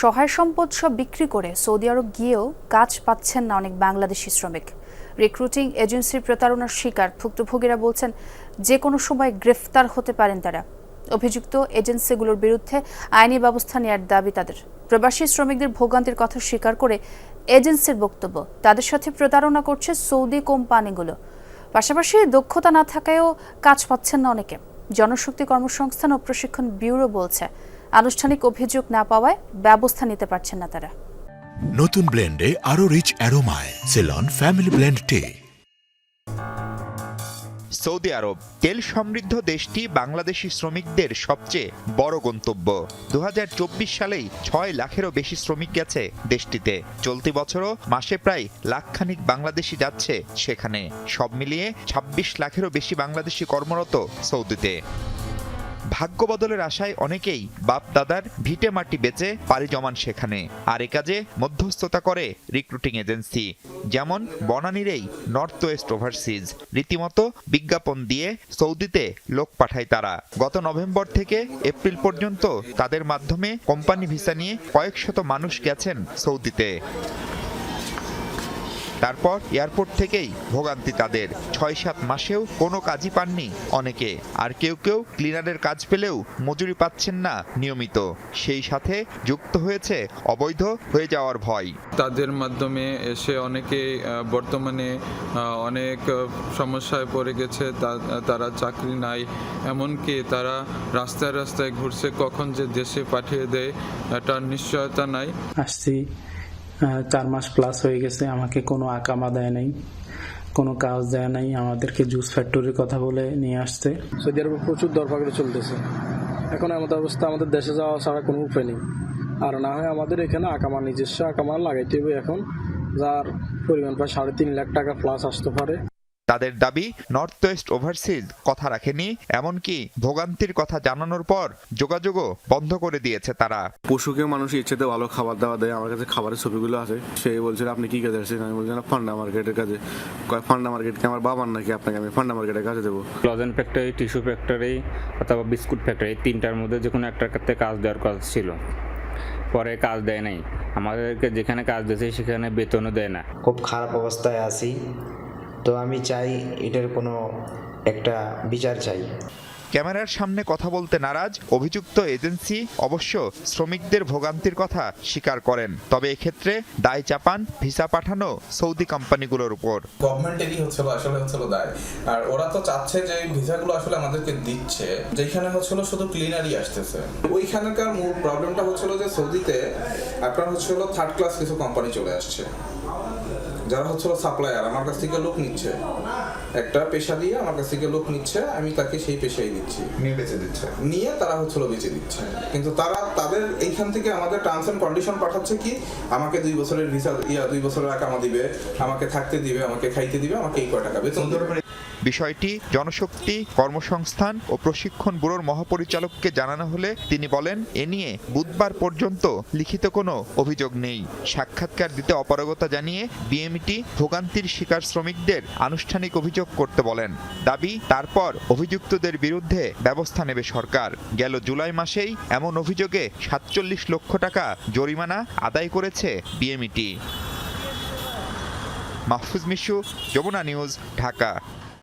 সহায় সম্পদ সব বিক্রি করে সৌদি আরব গিয়েও কাজ পাচ্ছেন না অনেক বাংলাদেশি শ্রমিক। রিক্রুটিং এজেন্সির প্রতারণার শিকার ভুক্তভোগীরা বলছেন, যে কোনো সময় গ্রেফতার হতে পারেন তারা। অভিযুক্ত এজেন্সিগুলোর বিরুদ্ধে আইনি ব্যবস্থা নেওয়ার দাবি তাদের। প্রবাসী শ্রমিকদের ভোগান্তির কথা স্বীকার করে এজেন্সির বক্তব্য, তাদের সাথে প্রতারণা করছে সৌদি কোম্পানিগুলো। পাশাপাশি দক্ষতা না থাকায়ও কাজ পাচ্ছেন না অনেকে। জনশক্তি কর্মসংস্থান ও প্রশিক্ষণ ব্যুরো বলছে আনুষ্ঠানিক অভিযোগ না পাওয়ায় ব্যবস্থা নিতে পারছেন না তারা। নতুন ব্লেন্ডে আরও রিচ অ্যারোমায় সেলন ফ্যামিলি ব্লেন্ড টে। সৌদি আরব তেল সমৃদ্ধ দেশটি বাংলাদেশি শ্রমিকদের সবচেয়ে বড় গন্তব্য। দু হাজার চব্বিশ সালেই ছয় লাখেরও বেশি শ্রমিক গেছে দেশটিতে। চলতি বছরও মাসে প্রায় লাখখানিক বাংলাদেশি যাচ্ছে সেখানে। সব মিলিয়ে ২৬ লাখেরও বেশি বাংলাদেশি কর্মরত সৌদিতে। ভাগ্য বদলের আশায় অনেকেই বাপ দাদার ভিটে মাটি বেচে পাড়ি জমান সেখানে। আর এ কাজে মধ্যস্থতা করে রিক্রুটিং এজেন্সি যেমন বনানীরেই নর্থ ওয়েস্ট ওভারসিজ রীতিমতো বিজ্ঞাপন দিয়ে সৌদিতে লোক পাঠায় তারা। গত নভেম্বর থেকে এপ্রিল পর্যন্ত তাদের মাধ্যমে কোম্পানি ভিসা নিয়ে কয়েক শত মানুষ গেছেন সৌদিতে। তারপর এয়ারপোর্ট থেকেই ভোগান্তি তাদের। ছয় সাত মাসেও কোনো কাজই পাননি অনেকে। আর কেউ কেউ ক্লিনারের কাজ পেলেও মজুরি পাচ্ছেন না নিয়মিত। সেই সাথে যুক্ত হয়েছে অবৈধ হয়ে যাওয়ার ভয়। তাদের মাধ্যমে এসে অনেকে বর্তমানে অনেক সমস্যায় পড়ে গেছে। তা- তারা চাকরি নাই। এমনকি তারা রাস্তায় রাস্তায় ঘুরছে কখন যে দেশে পাঠিয়ে দেয় এটা নিশ্চয়তা নাই। আসছি। চার মাস প্লাস হয়ে গেছে, আমাকে কোনো আকামা দেয় নাই, কোনো কাজ দেয় নাই, আমাদেরকে জুস ফ্যাক্টরির কথা বলে নিয়ে আসছে। সৌদি আরবে প্রচুর দরপাকড়ে চলতেছে। এখন আমাদের অবস্থা, আমাদের দেশে যাওয়া ছাড়া কোনো উপায় নেই। আর না হয় আমাদের এখানে আকামা নিজস্ব আকামা লাগাইতে হবে এখন, যার পরিমাণ প্রায় সাড়ে তিন লাখ টাকা প্লাস আসতে পারে। তাদের দাবি নর্থ ওয়েস্ট ওভারসিজ কথা রাখেনি এমনকি ভোগান্তির কথা জানানোর পর যোগাযোগও বন্ধ করে দিয়েছে তারা। পশুকে মানুষ ইচ্ছেতে ভালো খাবার দাবার দেয় আমার কাছে খাবারের ছবিগুলো আছে। সে বলছিল আপনি কি কাজে আসছেন আমি বলছিলাম ফান্ডা মার্কেটের কাজে। কয় ফান্ডা মার্কেটকে আমার বাবার নাকি আপনাকে আমি ফান্ডা মার্কেটের কাজে দেবো? ক্লজেন ফ্যাক্টরি টিস্যু ফ্যাক্টরি অথবা বিস্কুট ফ্যাক্টরি তিনটার মধ্যে যে কোনো একটার ক্ষেত্রে কাজ দেওয়ার কথা ছিল। পরে কাজ দেয় নাই। আমাদেরকে যেখানে কাজ দিয়েছে সেখানে বেতনও দেয় না। খুব খারাপ অবস্থায় আছি। তো আমি চাই এটার কোনো একটা বিচার চাই। ক্যামেরার সামনে কথা বলতে নারাজ অভিযুক্ত এজেন্সি অবশ্য শ্রমিকদের ভোগান্তির কথা স্বীকার করেন। তবে এক্ষেত্রে দায় চাপান ভিসা পাঠানো সৌদি কোম্পানিগুলোর উপর। গভর্নমেন্টেরই হচ্ছিল আসলে হচ্ছিল দায়। আর ওরা তো চাচ্ছে যে এই ভিসাগুলো আসলে আমাদেরকে দিচ্ছে যেখানে হচ্ছিল শুধু ক্লিনারই আসতেছে। ওইখানকার মূল প্রবলেমটা হচ্ছিল যে সৌদিতে আপনার হচ্ছিল থার্ড ক্লাস কিছু কোম্পানি চলে আসছে। যারা হচ্ছে সাপ্লায়ার আমার কাছ থেকে লোক নিচ্ছে। একটা পেশা দিয়ে আমার কাছ থেকে লোক নিচ্ছে আমি তাকে সেই পেশাই দিচ্ছি। নিয়ে বেঁচে দিচ্ছে। নিয়ে তারা হচ্ছিল বেঁচে দিচ্ছে। কিন্তু তারা তাদের এইখান থেকে আমাদের টার্মস এন্ড কন্ডিশন পাঠাচ্ছে কি আমাকে দুই বছরের ভিসা ইয়া দুই বছরের আকামা দিবে আমাকে থাকতে দিবে আমাকে খাইতে দিবে আমাকে এই কয় টাকা বেতন দিবে। বিষয়টি জনশক্তি কর্মসংস্থান ও প্রশিক্ষণ ব্যুরোর মহাপরিচালককে জানানো হলে তিনি বলেন এ নিয়ে বুধবার পর্যন্ত লিখিত কোনো অভিযোগ নেই। সাক্ষাৎকার দিতে অপারগতা জানিয়ে বিএমটি ভোগান্তির শিকার শ্রমিকদের আনুষ্ঠানিক অভিযোগ করতে বলেন। দাবি, তারপর অভিযুক্তদের বিরুদ্ধে ব্যবস্থা নেবে সরকার। গেল জুলাই মাসেই এমন অভিযোগে সাতচল্লিশ লক্ষ টাকা জরিমানা আদায় করেছে বিএমইটি। মাহফুজ মিশু, যমুনা নিউজ, ঢাকা।